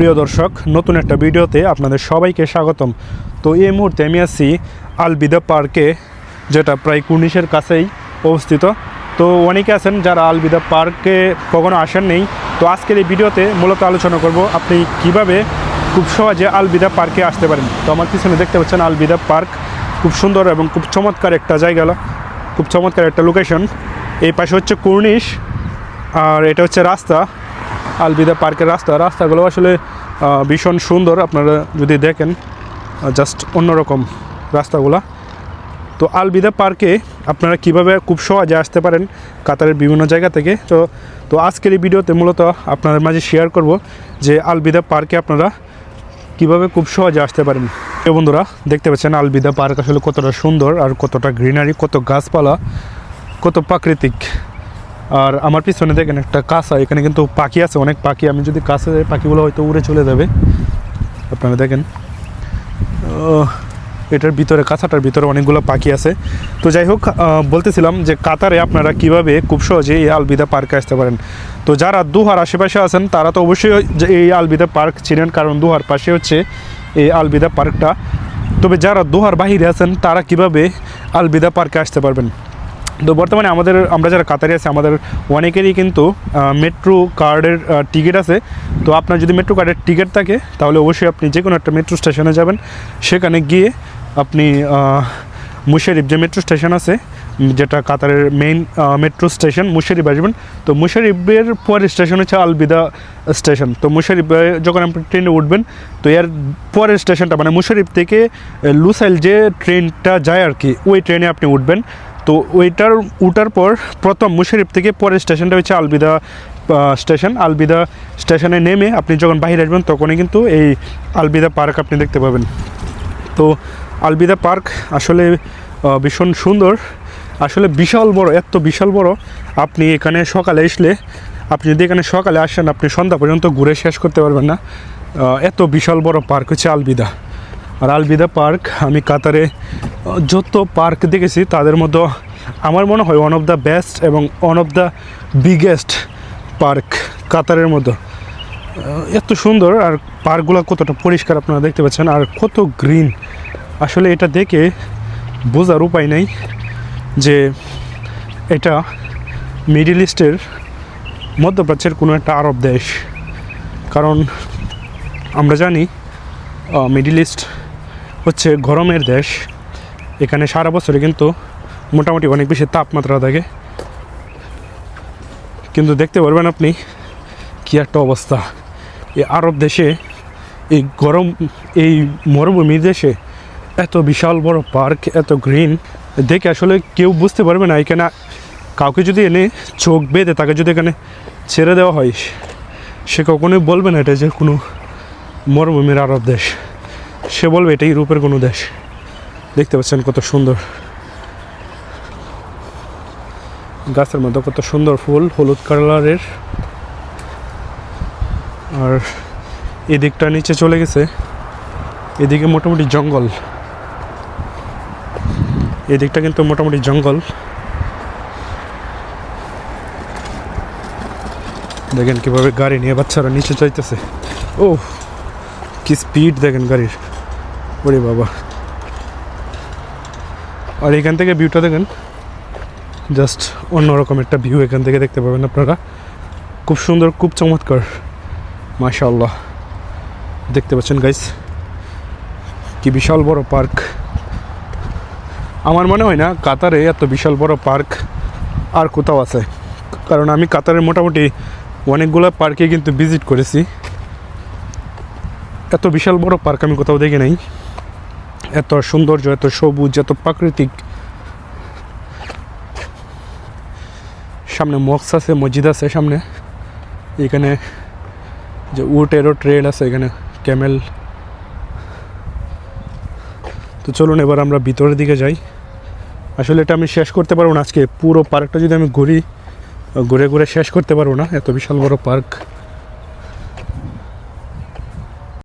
প্রিয় দর্শক, নতুন একটা ভিডিওতে আপনাদের সবাইকে স্বাগতম। তো এই মুহূর্তে আমি আছি আলবিদা পার্কে, যেটা প্রায় কুর্নিশের কাছেই অবস্থিত। তো অনেকে আছেন যারা আলবিদা পার্কে কখনো আসেন নেই। তো আজকের এই ভিডিওতে মূলত আলোচনা করব আপনি কীভাবে খুব সহজে আলবিদা পার্কে আসতে পারেন। তো আমার পিছনে দেখতে পাচ্ছেন আলবিদা পার্ক, খুব সুন্দর এবং খুব চমৎকার একটা জায়গা খুব চমৎকার একটা লোকেশন এই পাশে হচ্ছে কুর্নিশ, আর এটা হচ্ছে রাস্তা। আলবিদা পার্কের রাস্তা। রাস্তাগুলো আসলে ভীষণ সুন্দর। আপনারা যদি দেখেন জাস্ট অন্যরকম রাস্তাগুলা। তো আলবিদা পার্কে আপনারা কীভাবে খুব সহজে আসতে পারেন কাতারের বিভিন্ন জায়গা থেকে? তো তো আজকের এই ভিডিওতে মূলত আপনাদের মাঝে শেয়ার করব যে আলবিদা পার্কে আপনারা কীভাবে খুব সহজে আসতে পারেন। তো বন্ধুরা, দেখতে পাচ্ছেন আলবিদা পার্ক আসলে কতটা সুন্দর আর কতটা গ্রিনারি কত গাছপালা, কত প্রাকৃতিক। আর আমার পিছনে দেখেন একটা কাঁচা, এখানে কিন্তু পাখি আছে, অনেক পাখি। আমি যদি কাছে যাই, পাখিগুলো হয়তো উড়ে চলে যাবে। আপনারা দেখেন। এটার ভিতরে, কাঁচাটার ভিতরে অনেকগুলো পাখি আছে। তো যাই হোক বলতেছিলাম যে কাতারে আপনারা কীভাবে খুব সহজে এই আলবিদা পার্কে আসতে পারেন। তো যারা দুহার আশেপাশে আছেন, তারা তো অবশ্যই এই আলবিদা পার্ক চিনেন, কারণ দুহার পাশে হচ্ছে এই আলবিদা পার্কটা। তবে যারা দুহার বাহিরে আছেন, তারা কীভাবে আলবিদা পার্কে আসতে পারবেন? তো বর্তমানে আমাদের, আমরা যারা কাতারে আছি, আমাদের অনেকেরই কিন্তু মেট্রো কার্ডের টিকিট আছে। তো আপনার যদি মেট্রো কার্ডের টিকিট থাকে, তাহলে অবশ্যই আপনি যে কোনো একটা মেট্রো স্টেশনে যাবেন। সেখানে গিয়ে আপনি মুশারিফ যে মেট্রো স্টেশন আছে, যেটা কাতারের মেইন মেট্রো স্টেশন মুশারিফ আসবেন। তো মুশারিফের পরের স্টেশন হচ্ছে আলবিদা স্টেশন তো মুশারিফে যখন আপনি ট্রেনে উঠবেন, তো এর পরের স্টেশনটা মানে মুশারিফ থেকে লুসাইল যে ট্রেনটা যায় আর কি, ওই ট্রেনে আপনি উঠবেন। তো ওইটার উঠার পর প্রথম মুশারিফ থেকে পরের স্টেশনটা হচ্ছে আলবিদা স্টেশন। আলবিদা স্টেশনে নেমে আপনি যখন বাইরে আসবেন তখনই কিন্তু এই আলবিদা পার্ক আপনি দেখতে পাবেন। তো আলবিদা পার্ক আসলে ভীষণ সুন্দর। আসলে বিশাল বড়, এত বিশাল বড়। আপনি এখানে সকালে আসলে, আপনি যদি এখানে সকালে আসেন, আপনি সন্ধ্যা পর্যন্ত ঘুরে শেষ করতে পারবেন না। এত বিশাল বড় পার্ক হচ্ছে আলবিদা। আর আলবিদা পার্ক, আমি কাতারে যত পার্ক দেখেছি তাদের মধ্যে আমার মনে হয় ওয়ান অফ দ্য বেস্ট এবং one of the biggest park কাতারের আহ, এত সুন্দর আর পার্কগুলো কতটা পরিষ্কার আপনারা দেখতে পাচ্ছেন আর কত গ্রিন আসলে এটা দেখে বোঝার উপায় নেই যে এটা মিডিল ইস্টের মধ্যপ্রাচ্যের কোনো একটা আরব দেশ। কারণ আমরা জানি মিডিল ইস্ট হচ্ছে গরমের দেশ। এখানে সারা বছরে কিন্তু মোটামুটি অনেক বেশি তাপমাত্রা থাকে। কিন্তু দেখতে পারবেন আপনি কি একটা অবস্থা। এই আরব দেশে এই গরম, এই মরুভূমি দেশে এত বিশাল বড় পার্ক, এত গ্রিন, দেখে আসলে কেউ বুঝতে পারবে না। এখানে কাউকে যদি এনে চোখ বেঁধে তাকে যদি এখানে ছেড়ে দেওয়া হয়, সে কখনোই বলবে না এটা যে কোনো মরুভূমির আরব দেশ। সে বলবে এটা ইউরোপের কোনো দেশ। দেখতে পাচ্ছেন কত সুন্দর। গাছের মধ্যে কত সুন্দর ফুল, হলুদ কালারের। আর এদিকটা নিচে চলে গেছে। এদিকে মোটামুটি জঙ্গল। এদিকটা কিন্তু মোটামুটি জঙ্গল। দেখেন কীভাবে গাড়ি নিয়ে বাচ্চারা নিচে চাইতেছে ও কি স্পিড দেখেন গাড়ির। ওরে বাবা। আর এখান থেকে ভিউটা দেখেন জাস্ট অন্যরকম একটা ভিউ এখান থেকে দেখতে পাবেন আপনারা। খুব সুন্দর, খুব চমৎকার। মাশাআল্লাহ। দেখতে পাচ্ছেন গাইস কি বিশাল বড় পার্ক আমার মনে হয় না কাতারে এত বিশাল বড় পার্ক আর কোথাও আছে। কারণ আমি কাতারের মোটামুটি অনেকগুলো পার্কে কিন্তু ভিজিট করেছি। এত বিশাল বড় পার্ক আমি কোথাও দেখি নাই। এত সৌন্দর্য, এত সবুজ, এত প্রাকৃতিক। সামনে মক্স আছে, মসজিদ আছে সামনে। এখানে যে উটেরও ট্রেল আছে, এখানে ক্যামেল তো চলুন এবার আমরা ভিতরের দিকে যাই। আসলে এটা আমি শেষ করতে পারব না আজকে। পুরো পার্কটা যদি আমি ঘুরি, ঘুরে ঘুরে শেষ করতে পারব না। এত বিশাল বড় পার্ক